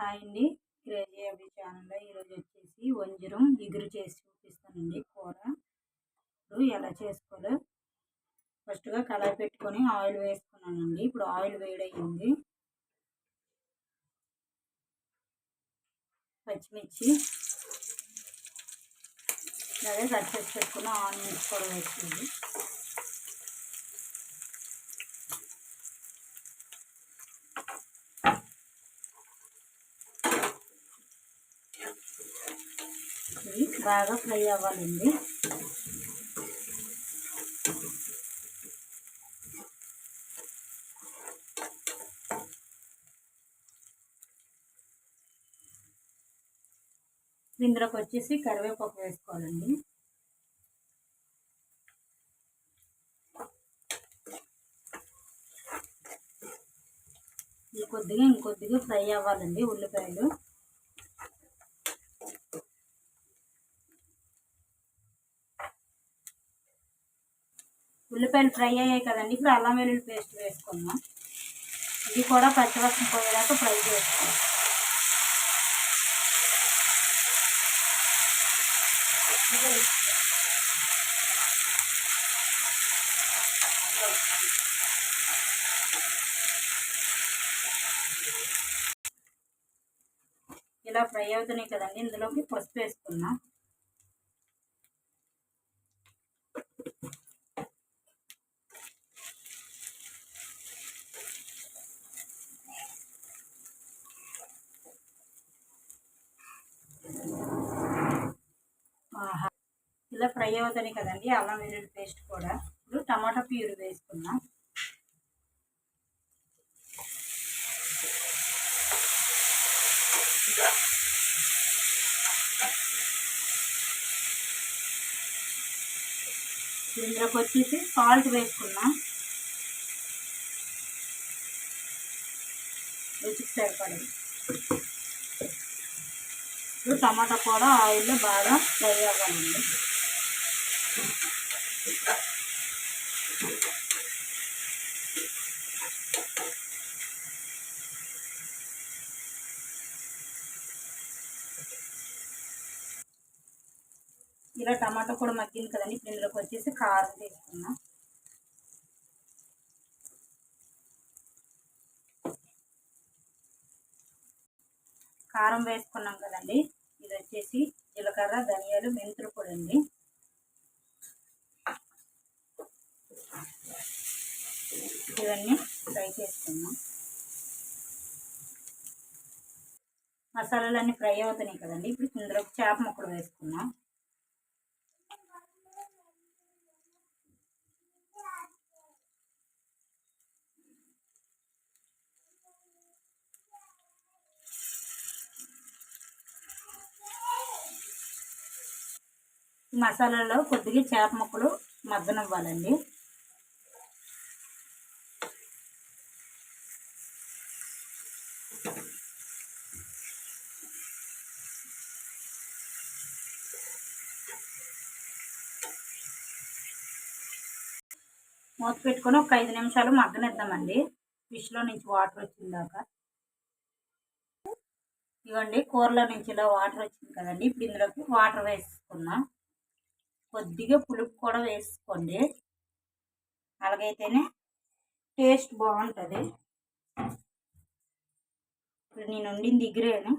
Hi అండి. Crazy ఎవరి ఛానల్లో ఈరోజు వచ్చేసి వంజరం ఎగురు చేసి చూపిస్తానండి. కూర ఇప్పుడు ఎలా చేసుకోవాలో. ఫస్ట్గా కళాయి పెట్టుకొని ఆయిల్ వేసుకున్నానండి. ఇప్పుడు ఆయిల్ వేడయింది పచ్చిమిర్చి అలాగే కట్ చేసి పెట్టుకున్న ఆనియన్స్ కూడా వేసింది బాగా ఫ్రై అవ్వాలండి. ఇందులోకి వచ్చేసి కరివేపాకు వేసుకోవాలండి. ఇంకొద్దిగా కొద్దిగా ఇంకొద్దిగా ఫ్రై అవ్వాలండి ఉల్లిపాయలు. ఉల్లిపాయలు ఫ్రై అయ్యాయి కదండి. ఇప్పుడు అల్లం వెల్లుల్లి పేస్ట్ వేసుకుందాం. ఇది కూడా పచ్చివాసన పోయేదాకా ఫ్రై చేసుకోండి ఇలా ఫ్రై అవుతున్నాయి కదండి. ఇందులోకి పసుపు వేసుకున్నాం ఇలా ఫ్రై అవుతాయి కదండి అల్లం వెల్లుల్లి పేస్ట్ కూడా. ఇప్పుడు టమాటా ప్యూర్ వేసుకున్నాం ఇందులోకి వచ్చేసి సాల్ట్ వేసుకున్నాం రుచికి సరిపడింది. ఇప్పుడు టమాటా కూడా ఆయిల్లో బాగా ఫ్రై అవ్వాలండి. ఇలా టమాటా కూడా మగ్గింది కదండి. ఇప్పుడు ఇందులోకి వచ్చేసి కారం తీసుకున్నాం కారం వేసుకున్నాం కదండి ఇది వచ్చేసి జీలకర్ర ధనియాలు మెంతులు పొడి అండి ఇవన్నీ ఫ్రై చేసుకున్నాం మసాలాలన్నీ ఫ్రై అవుతున్నాయి కదండి. ఇప్పుడు ఇందులో చేప ముక్కలు వేసుకున్నాం మసాలాలో కొద్దిగా చేప ముక్కలు మగ్గనివ్వాలండి. మూత పెట్టుకొని ఒక ఐదు నిమిషాలు మగ్గనిద్దామండి. ఫిష్లో నుంచి వాటర్ వచ్చిందాక ఇవ్వండి కూరలో నుంచి ఇలా వాటర్ వచ్చింది కదండి. ఇప్పుడు ఇందులోకి వాటర్ వేసుకుందాం. కొద్దిగా పులుపు కూడా వేసుకోండి. అలాగైతేనే టేస్ట్ బాగుంటుంది. ఇప్పుడు నేను వండింది దగ్గరేను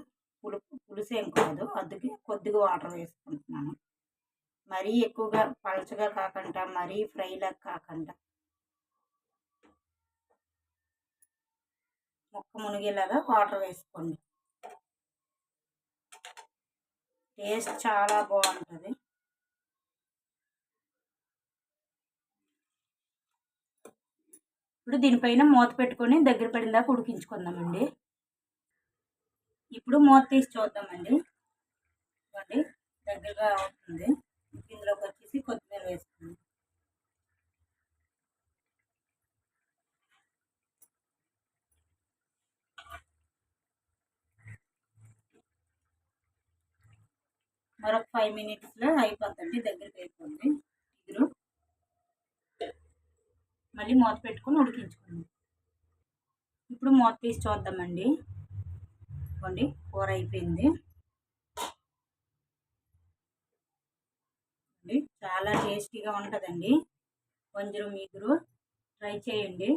పులుపు పులుసేం కాదు. అందుకే కొద్దిగా వాటర్ వేసుకుంటున్నాను. మరీ ఎక్కువగా పలచగా కాకుండా మరీ ఫ్రైలా కాకుండా. ముక్క మునిగేలాగా వాటర్ వేసుకోండి. టేస్ట్ చాలా బాగుంటుంది. ఇప్పుడు దీనిపైన మూత పెట్టుకొని దగ్గర పడిందాక ఉడికించుకుందామండి. ఇప్పుడు మూత తీసి చూద్దామండి. దగ్గరగా అవుతుంది. ఇందులోకి వచ్చేసి కొత్తిమీర వేసుకుందాం మరొక ఫైవ్ మినిట్స్లో అయిపోతుంది దగ్గరికి అయిపోతుంది ఇగురు మళ్ళీ మూత పెట్టుకొని ఉడికించుకుందాం ఇప్పుడు మూత తీసి చూద్దామండి. ఇదిగోండి కూర అయిపోయింది. చాలా టేస్టీగా ఉంటుందండి. కొంచెం మీగురు ట్రై చేయండి.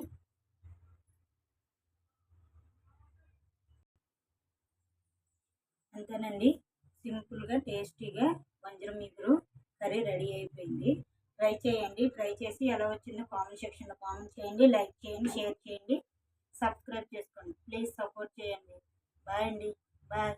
అంతేనండి. సింపుల్గా టేస్టీగా వంజరం ఇగురు కర్రీ రెడీ అయిపోయింది. ట్రై చేయండి. ట్రై చేసి ఎలా వచ్చిందో కామెంట్ సెక్షన్లో కామెంట్ చేయండి. లైక్ చేయండి. షేర్ చేయండి. సబ్స్క్రైబ్ చేసుకోండి. ప్లీజ్ సపోర్ట్ చేయండి. బాయ్ అండి. బాయ్.